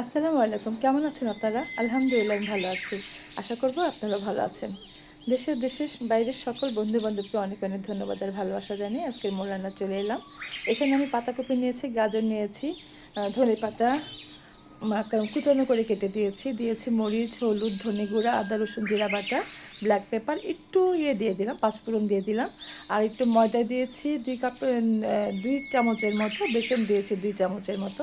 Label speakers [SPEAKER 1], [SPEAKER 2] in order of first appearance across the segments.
[SPEAKER 1] আসসালামু আলাইকুম। কেমন আছেন আপনারা? আলহামদুলিল্লাহ ভালো আছি। আশা করব আপনারা ভালো আছেন। দেশের দেশের বাইরের সকল বন্ধু বান্ধবকে অনেক অনেক ধন্যবাদ আর ভালোবাসা জানিয়ে আজকের মোলানা চলে এলাম। এখানে আমি পাতাকপি নিয়েছি, গাজর নিয়েছি ধনে পাতা কুচানো করে কেটে দিয়েছি। দিয়েছি মরিচ, হলুদ, ধনে গুঁড়া, আদা, রসুন, জিরা বাটা ব্ল্যাক পেপার একটু ইয়ে দিয়ে দিলাম, পাঁচফোড়ন দিয়ে দিলাম। আর একটু ময়দা দিয়েছি, দুই কাপ দুই চামচের মতো, বেসন দিয়েছি দুই চামচের মতো।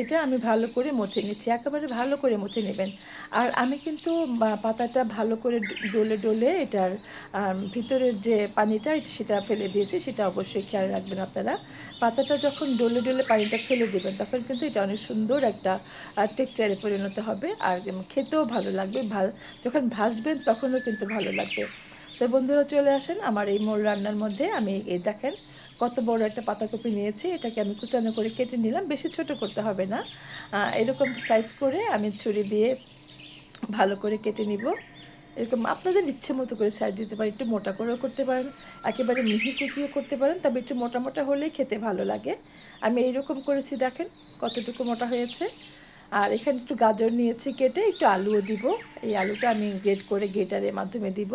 [SPEAKER 1] এটা আমি ভালো করে মথে নিচ্ছি, একেবারে ভালো করে মথে নেবেন। আর আমি কিন্তু পাতাটা ভালো করে ডলে ডলে এটার ভিতরের যে পানিটা সেটা ফেলে দিয়েছি, সেটা অবশ্যই খেয়াল রাখবেন আপনারা। পাতাটা যখন ডলে ডলে পানিটা ফেলে দেবেন, তখন কিন্তু এটা অনেক সুন্দর একটা টেক্সচারে পরিণত হবে আর খেতেও ভালো লাগবে, ভালো, যখন ভাজবেন তখনও কিন্তু ভালো লাগবে। তো বন্ধুরা চলে আসেন আমার এই মোল রান্নার মধ্যে। আমি এই দেখেন কত বড় একটা পাতাকপি নিয়েছি, এটাকে আমি কুচানো করে কেটে নিলাম, বেশি ছোট করতে হবে না। এরকম সাইজ করে আমি ছুরি দিয়ে ভালো করে কেটে নিব। এরকম আপনাদের ইচ্ছে মতো করে সাইজ দিতে পারেন, একটু মোটা করেও করতে পারেন, একেবারে মিহি কুচিও করতে পারেন, তবে একটু মোটা মোটা হলেই খেতে ভালো লাগে। আমি এইরকম করেছি, দেখেন কতটুকু মোটা হয়েছে। আর এখানে একটু গাজর নিয়েছি কেটে একটু আলুও দিব। এই আলুটা আমি গ্রেট করে গ্রেটারের মাধ্যমে দিব।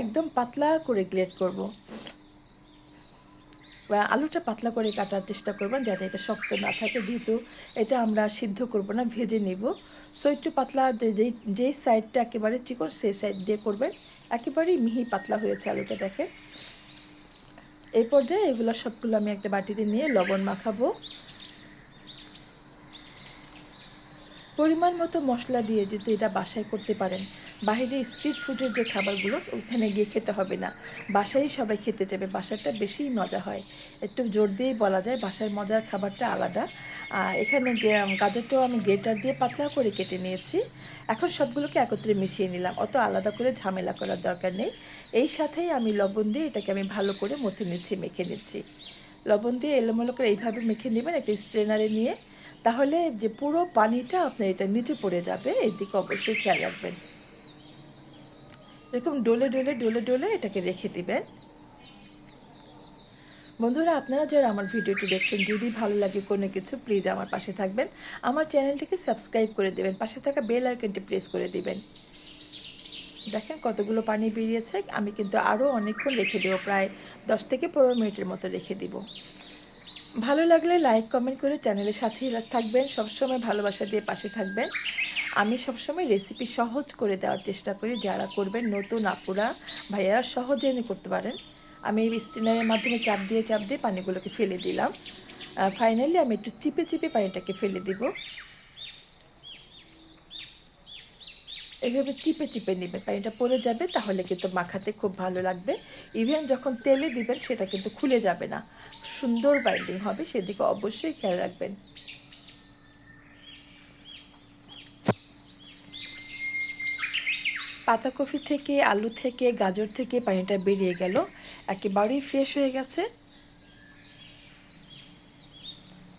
[SPEAKER 1] একদম পাতলা করে গ্রেট করব। আলুটা পাতলা করে কাটার চেষ্টা করবেন যাতে এটা শক্ত না থাকে। যেহেতু এটা আমরা সিদ্ধ করব না, ভেজে নিব। সো একটু পাতলা যে যেই যেই সাইডটা একেবারে চিকন সেই সাইড দিয়ে করবেন। একেবারেই মিহি পাতলা হয়েছে আলুটা দেখে এই পর্যায়ে এগুলো সবগুলো আমি একটা বাটিতে নিয়ে লবণ মাখাবো। পরিমাণ মতো মশলা দিয়ে যদি এটা বাসায় করতে পারেন, বাইরে স্ট্রিট ফুডের যে খাবারগুলো, ওখানে গিয়ে খেতে হবে না। বাসায় সবাই খেতে যাবে বাসাটা বেশি মজা হয়। একটু জোর দিয়েই বলা যায়, বাসার মজার খাবারটা আলাদা। এখানে গাজরটাও আমি গ্রেটার দিয়ে পাতলা করে কেটে নিয়েছি। এখন সবগুলোকে একত্রে মিশিয়ে নিলাম। অত আলাদা করে ঝামেলা করার দরকার নেই। এই সাথেই আমি লবণ দিয়ে এটাকে আমি ভালো করে মথে নিচ্ছি মেখে নিচ্ছি। লবণ দিয়ে এলোমেলো করে এইভাবে মেখে নেবেন, একটা স্ট্রেনারে নিয়ে তাহলে যে পুরো পানিটা আপনার এটা নিচে পড়ে যাবে এই দিকে অবশ্যই খেয়াল রাখবেন। এরকম ডলে ডলে ডলে ডলে এটাকে রেখে দিবেন। বন্ধুরা, আপনারা যারা আমার ভিডিওটি দেখছেন, যদি ভালো লাগে কোনো কিছু প্লিজ আমার পাশে থাকবেন। আমার চ্যানেলটিকে সাবস্ক্রাইব করে দেবেন, পাশে থাকা বেল আইকনটি প্রেস করে দিবেন। দেখেন কতগুলো পানি বেরিয়েছে, আমি কিন্তু আরও অনেকক্ষণ রেখে দেবো, প্রায় দশ থেকে পনেরো মিনিটের মতো রেখে দিব। ভালো লাগলে লাইক কমেন্ট করে চ্যানেলের সাথেই থাকবেন। সবসময় ভালোবাসা দিয়ে পাশে থাকবেন। আমি সবসময় রেসিপি সহজ করে দেওয়ার চেষ্টা করি, যারা করবেন নতুন আপুরা, ভাইয়ারা সহজে এনে করতে পারেন। আমি স্টিনারের মাধ্যমে চাপ দিয়ে চাপ দিয়ে পানিগুলোকে ফেলে দিলাম। ফাইনালি আমি একটু চিপে চিপে পানিটাকে ফেলে দিব। এইভাবে চিপে চিপে নেবেন। পানিটা পড়ে যাবে, তাহলে কিন্তু মাখাতে খুব ভালো লাগবে। ইভেন যখন তেলে দিবেন, সেটা কিন্তু খুলে যাবে না। সুন্দর বাইন্ডিং হবে, সেদিকে অবশ্যই খেয়াল রাখবেন। পাতাকপি থেকে, আলু থেকে, গাজর থেকে পানিটা বেরিয়ে গেল, একেবারেই ফ্রেশ হয়ে গেছে।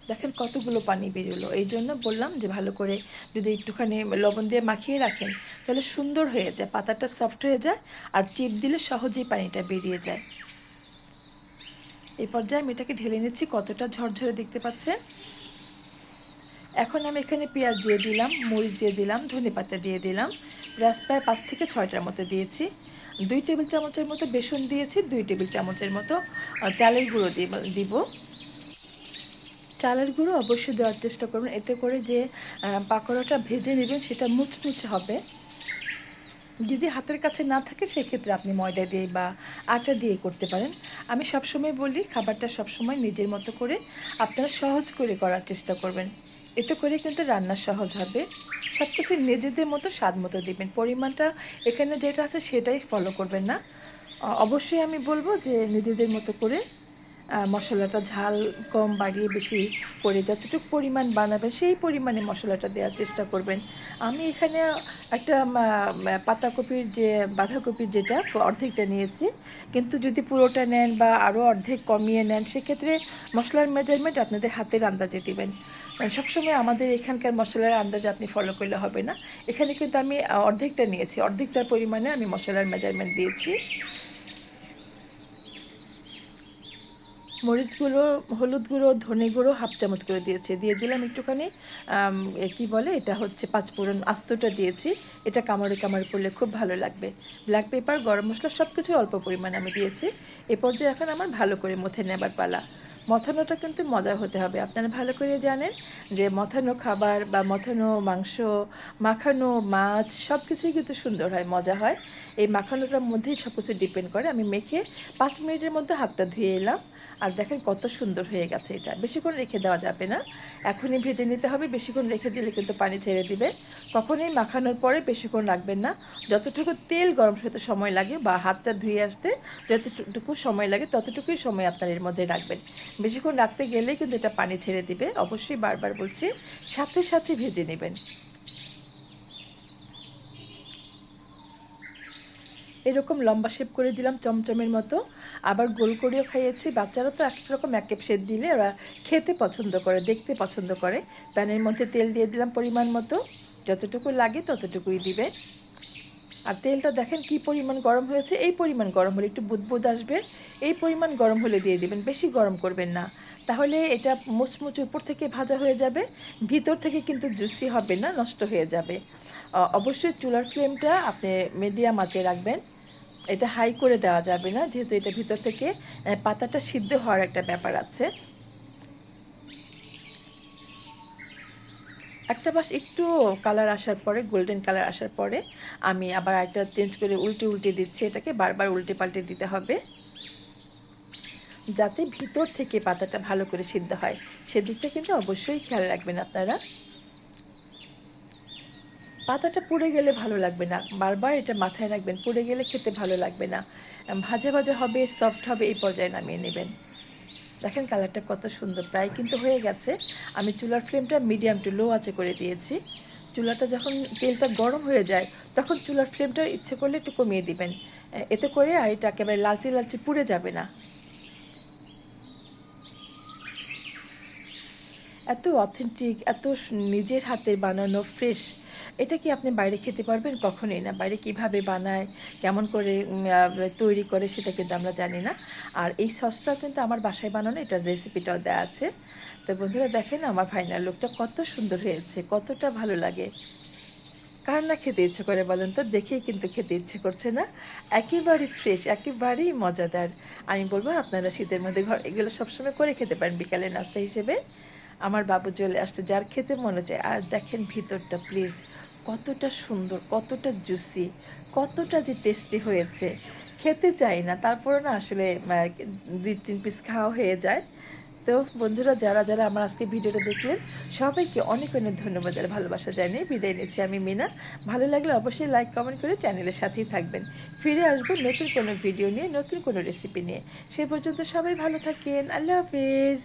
[SPEAKER 1] দেখেন কতগুলো পানি বেরোলো, এই জন্য বললাম যে ভালো করে যদি একটুখানি লবণ দিয়ে মাখিয়ে রাখেন, তাহলে সুন্দর হয়ে যায়, পাতাটা সফট হয়ে যায়, আর চিপ দিলে সহজেই পানিটা বেরিয়ে যায়। এই পর্যায়ে আমি এটাকে ঢেলে নিচ্ছি, কতটা ঝরঝরে দেখতে পাচ্ছেন? এখন আমি এখানে পেঁয়াজ দিয়ে দিলাম, মরিচ দিয়ে দিলাম, ধনে পাতা দিয়ে দিলাম পেঁয়াজ প্রায় পাঁচ থেকে ছয়টার মতো দিয়েছি। দুই টেবিল চামচের মতো বেসন দিয়েছি, দুই টেবিল চামচের মতো চালের গুঁড়ো দিব- দিব। চালের গুঁড়ো অবশ্যই দেওয়ার চেষ্টা করবেন, এতে করে যে পাকোড়াটা ভেজে নেবেন সেটা মুচমুচে হবে। যদি হাতের কাছে না থাকে, সেক্ষেত্রে আপনি ময়দা দিয়ে বা আটা দিয়ে করতে পারেন। আমি সবসময় বলি, খাবারটা সবসময় নিজের মতো করে আপনারা সহজ করে করার চেষ্টা করবেন। এতে করে কিন্তু রান্না সহজ হবে। সব কিছু নিজেদের মতো, স্বাদ মতো দিবেন। পরিমাণটা এখানে যেটা আছে, সেটাই ফলো করবেন না। অবশ্যই আমি বলব যে নিজেদের মতো করে মশলাটা ঝাল কম বাড়িয়ে বেশি করে যতটুকু পরিমাণ বানাবেন, সেই পরিমাণে মশলাটা দেওয়ার চেষ্টা করবেন। আমি এখানে একটা পাতাকপির যে, বাঁধাকপির যেটা, অর্ধেকটা নিয়েছি। কিন্তু যদি পুরোটা নেন বা আরও অর্ধেক কমিয়ে নেন, সেক্ষেত্রে মশলার মেজারমেন্ট আপনাদের হাতের আন্দাজে দিবেন। মানে সবসময় আমাদের এখানকার মশলার আন্দাজ আপনি ফলো করলে হবে না। এখানে কিন্তু আমি অর্ধেকটা নিয়েছি, অর্ধেকটার পরিমাণে আমি মশলার মেজারমেন্ট দিয়েছি। মরিচ গুঁড়ো, হলুদ গুঁড়ো, ধনে গুঁড়ো হাফ চামচ করে দিয়েছি। দিয়ে দিলাম একটুখানি কি বলে? এটা হচ্ছে পাঁচফোড়ন আস্তটা দিয়েছি। এটা কামড়ে কামড়ে পড়লে খুব ভালো লাগবে। ব্ল্যাক পেপার গরম মশলা সব কিছু অল্প পরিমাণে আমি দিয়েছি। এ পর্যায়ে এখন আমার ভালো করে মথে নেবার পালা। মথানোটা কিন্তু মজা হতে হবে। আপনারা ভালো করে জানেন যে মথানো খাবার বা মথানো মাংস, মাখানো মাছ সব কিছুই কিন্তু সুন্দর হয়, মজা হয়। এই মাখানোটার মধ্যেই সব কিছু ডিপেন্ড করে। আমি মেখে পাঁচ মিনিটের মধ্যে হাতটা ধুয়ে এলাম। আর দেখেন কত সুন্দর হয়ে গেছে এটা। বেশিক্ষণ রেখে দেওয়া যাবে না। এখনই ভেজে নিতে হবে। বেশিক্ষণ রেখে দিলে কিন্তু পানি ছেড়ে দিবে। কখনোই মাখানোর পরে বেশিক্ষণ রাখবেন না। যতটুকু তেল গরম হতে সময় লাগে বা হাতটা ধুয়ে আসতে যতটুকু সময় লাগে ততটুকুই সময় আপনার এর মধ্যে রাখবেন। বেশিক্ষণ রাখতে গেলেই কিন্তু এটা পানি ছেড়ে দিবে। অবশ্যই বারবার বলছি, সাথে সাথে ভেজে নেবেন। এরকম লম্বা শেপ করে দিলাম চমচমের মতো। আবার গোল করেও খাইয়েছি। বাচ্চারা তো এক রকম এক শেপ দিলে ওরা খেতে পছন্দ করে, দেখতে পছন্দ করে। প্যানের মধ্যে তেল দিয়ে দিলাম পরিমাণ মতো। যতটুকু লাগে ততটুকুই দিবে। আর তেলটা দেখেন কি পরিমাণ গরম হয়েছে। এই পরিমাণ গরম হলে একটু বুদবুদ আসবে। এই পরিমাণ গরম হলে দিয়ে দিবেন, বেশি গরম করবেন না। তাহলে এটা মুচমুচে উপর থেকে ভাজা হয়ে যাবে। ভিতর থেকে কিন্তু জুসি হবে না, নষ্ট হয়ে যাবে। অবশ্যই চুলার ফ্লেমটা আপনি মিডিয়াম আঁচে রাখবেন। এটা হাই করে দেওয়া যাবে না, যেহেতু এটা ভিতর থেকে পাতাটা সিদ্ধ হওয়ার একটা ব্যাপার আছে। একটা বাস একটু কালার আসার পরে গোল্ডেন কালার আসার পরে আমি আবার একটা চেঞ্জ করে উল্টে উল্টে দিচ্ছি, এটাকে বারবার উল্টে পাল্টে দিতে হবে। যাতে ভিতর থেকে পাতাটা ভালো করে সিদ্ধ হয়। সেদিকটা কিন্তু অবশ্যই খেয়াল রাখবেন আপনারা। পাতাটা পুড়ে গেলে ভালো লাগবে না। বারবার এটা মাথায় রাখবেন, পুড়ে গেলে খেতে ভালো লাগবে না। ভাজা ভাজা হবে সফট হবে, এই পর্যায়ে নামিয়ে নেবেন। দেখেন কালারটা কত সুন্দর। প্রায় কিন্তু হয়ে গেছে। আমি চুলার ফ্লেমটা মিডিয়াম টু লো আছে করে দিয়েছি। চুলাটা যখন তেলটা গরম হয়ে যায়, তখন চুলার ফ্লেমটা ইচ্ছে করলে একটু কমিয়ে দিবেন। এতে করে আর এটা একেবারে লালচে লালচে পুড়ে যাবে না। এত অথেন্টিক এত নিজের হাতে বানানো ফ্রেশ এটা কি আপনি বাইরে খেতে পারবেন? কখনোই না। বাইরে কীভাবে বানায়? কেমন করে তৈরি করে সেটা কিন্তু আমরা জানি না। আর এই সসটাও কিন্তু আমার বাসায় বানানো, এটার রেসিপিটাও দেওয়া আছে। তো বন্ধুরা দেখেন আমার ফাইনাল লুকটা কত সুন্দর হয়েছে, কতটা ভালো লাগে। কার না খেতে ইচ্ছে করে বলেন তো? দেখেই কিন্তু খেতে ইচ্ছে করছে না। একেবারেই ফ্রেশ একেবারেই মজাদার। আমি বলব, আপনারা শীতের মধ্যে ঘর এগুলো সবসময় করে খেতে পারেন বিকালে নাস্তা হিসেবে। আমার বাবু চলে আসছে, যার খেতে মনে চায়। আর দেখেন ভিতরটা প্লিজ কতটা সুন্দর, কতটা জুসি কতটা যে টেস্টি হয়েছে। খেতে চাই না তারপরে না আসলে দুই, তিন পিস খাওয়া হয়ে যায়। তো বন্ধুরা, যারা যারা আমার আজকে ভিডিওটা দেখলেন, সবাইকে অনেক অনেক ধন্যবাদ আর ভালোবাসা জানিয়ে বিদায় নিচ্ছি আমি মিনা। ভালো লাগলে অবশ্যই লাইক কমেন্ট করে চ্যানেলের সাথেই থাকবেন। ফিরে আসব নতুন কোনো ভিডিও নিয়ে, নতুন কোনো রেসিপি নিয়ে। সে পর্যন্ত সবাই ভালো থাকেন। আল্লাহ হাফিজ।